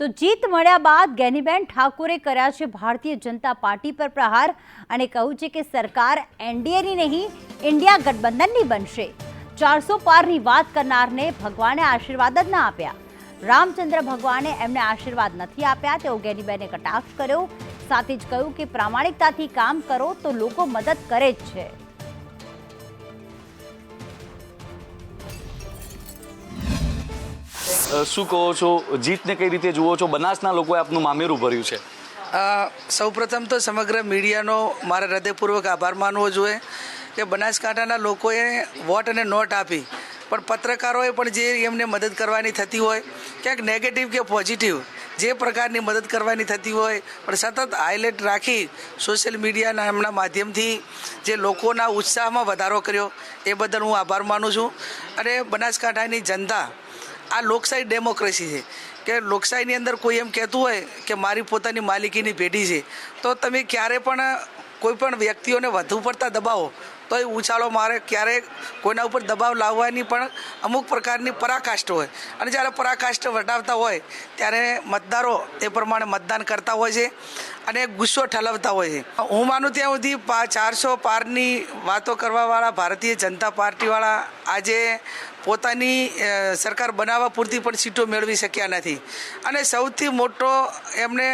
તો જીત મળ્યા બાદ ગેનીબેન ઠાકોરે કર્યા છે ભારતીય જનતા પાર્ટી પર પ્રહાર અને કહ્યું છે કે સરકાર એનડીએની નહીં, ઇન્ડિયા ગઠબંધનની બનશે. ચારસો પારની વાત કરનારને ભગવાને આશીર્વાદ જ ના આપ્યા. રામચંદ્ર ભગવાને એમને આશીર્વાદ નથી આપ્યા, તેઓ ગેનીબેને કટાક્ષ કર્યો. સાથે જ કહ્યું કે પ્રામાણિકતાથી કામ કરો તો લોકો મદદ કરે જ છે. શું કહો છો? જીતને કઈ રીતે જુઓ છો? બનાસના લોકોએ આપનું મામેરું ભર્યું છે. સૌપ્રથમ તો સમગ્ર મીડિયાનો મારે હૃદયપૂર્વક આભાર માનવો જોઈએ કે બનાસકાંઠાના લોકોએ વોટ અને નોટ આપી. પણ પત્રકારોએ પણ જે એમને મદદ કરવાની થતી હોય, ક્યાંક નેગેટિવ કે પોઝિટિવ જે પ્રકારની મદદ કરવાની થતી હોય, પણ સતત હાઇલાઇટ રાખી સોશિયલ મીડિયાના એમના માધ્યમથી જે લોકોના ઉત્સાહમાં વધારો કર્યો, એ બદલ હું આભાર માનું છું. અને બનાસકાંઠાની જનતા આ લોકશાહી ડેમોક્રેસી છે. કે લોકશાહીની અંદર કોઈ એમ કહેતું હોય કે મારી પોતાની માલિકીની પેઢી છે, તો તમે ક્યારે પણ કોઈ પણ વ્યક્તિઓને વધુ પડતા દબાવો તો એ ઉછાળો મારે ક્યારેય કોઈના ઉપર દબાવ લાવવાની પણ અમુક પ્રકારની પરાકાષ્ઠ હોય. અને જ્યારે પરાકાષ્ઠ વટાવતા હોય, ત્યારે મતદારો એ પ્રમાણે મતદાન કરતા હોય છે અને ગુસ્સો ઠલવતા હોય છે. હું માનું ત્યાં સુધી પા ચારસો પારની વાતો કરવાવાળા ભારતીય જનતા પાર્ટીવાળા આજે પોતાની સરકાર બનાવવા પૂરતી પણ સીટો મેળવી શક્યા નથી. અને સૌથી મોટો એમને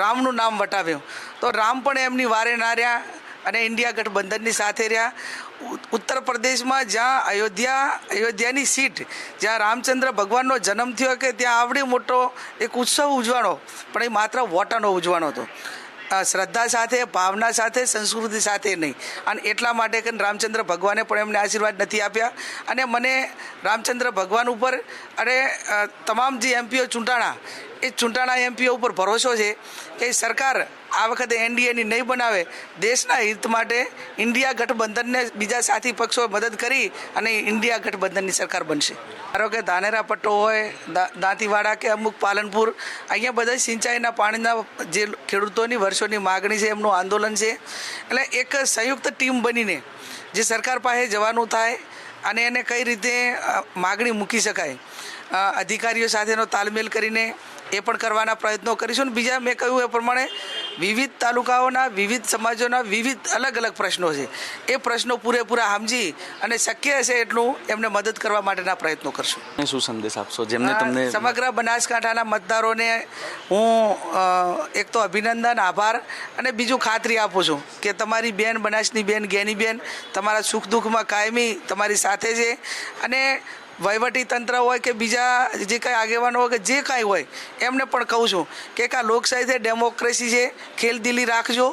રામનું નામ વટાવ્યું. તો રામ પણ એમની વારે ના રહ્યા. અને ઇન્ડિયા ગઠબંધનની સાથે રહ્યા. ઉત્તર પ્રદેશમાં જ્યાં અયોધ્યા, અયોધ્યાની સીટ, જ્યાં રામચંદ્ર ભગવાનનો જન્મ થયો કે ત્યાં આવડી મોટો એક ઉત્સવ ઉજવાનો પણ એ માત્ર વોટાનો ઉજવાનો હતો. શ્રદ્ધા સાથે, ભાવના સાથે, સંસ્કૃતિ સાથે નહીં. અને એટલા માટે કે રામચંદ્ર ભગવાને પણ એમને આશીર્વાદ નથી આપ્યા. અને મને રામચંદ્ર ભગવાન ઉપર અને તમામ જે એમપીઓ ચૂંટાણા એ ચૂંટાણા એમપીઓ ઉપર ભરોસો છે કે સરકાર આ વખતે એનડીએની નહીં બનાવે, દેશના હિત માટે ઇન્ડિયા ગઠબંધનને બીજા સાથી પક્ષો મદદ કરી અને ઇન્ડિયા ગઠબંધનની સરકાર બનશે. ધારો કે ધાનેરા પટ્ટો હોય દાંતીવાડા કે અમુક પાલનપુર, અહીંયા બધા સિંચાઈના પાણીના જે ખેડૂતોની વર્ષોની માગણી છે, એમનું આંદોલન છે. એટલે એક સંયુક્ત ટીમ બનીને જે સરકાર પાસે જવાનું થાય અને એને કઈ રીતે માગણી મૂકી શકાય અધિકારીઓ સાથેનો તાલમેલ કરીને એ પણ કરવાના પ્રયત્નો કરીશું. અને બીજા મેં કહ્યું એ પ્રમાણે વિવિધ તાલુકાઓના વિવિધ સમાજોના વિવિધ અલગ અલગ પ્રશ્નો છે. એ પ્રશ્નો પૂરેપૂરા સમજી અને શક્ય હશે એટલું એમને મદદ કરવા માટેના પ્રયત્નો કરશું. શું સંદેશ આપશો? જેમને તમને સમગ્ર બનાસકાંઠાના મતદારોને હું એક તો અભિનંદન આભાર અને બીજું ખાતરી આપું છું કે તમારી બેન બનાસની બેન ગેની બેન તમારા સુખ દુઃખમાં કાયમી તમારી સાથે છે. અને વહીવટી તંત્ર હોય કે બીજા જે કાંઈ આગેવાનો હોય કે જે કાંઈ હોય, એમને પણ કહું છું કે આ લોકશાહી છે ડેમોક્રેસી છે, ખેલદિલી રાખજો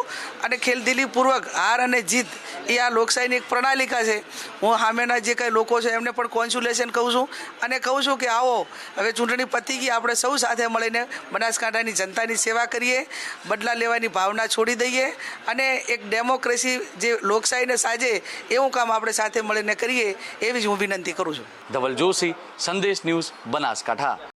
અને ખેલદિલીપૂર્વક હાર અને જીત એ આ લોકશાહીની એક પ્રણાલિકા છે. હું સામેના જે કાંઈ લોકો છે એમને પણ કોન્સ્યુલેશન કહું છું અને કહું છું કે આવો, હવે ચૂંટણી પતી ગઈ, આપણે સૌ સાથે મળીને બનાસકાંઠાની જનતાની સેવા કરીએ, બદલા લેવાની ભાવના છોડી દઈએ અને એક ડેમોક્રેસી જે લોકશાહીને સાજે એવું કામ આપણે સાથે મળીને કરીએ, એવી જ હું વિનંતી કરું છું. ધવલ જોશી સંદેશ ન્યૂઝ બનાસકાંઠા.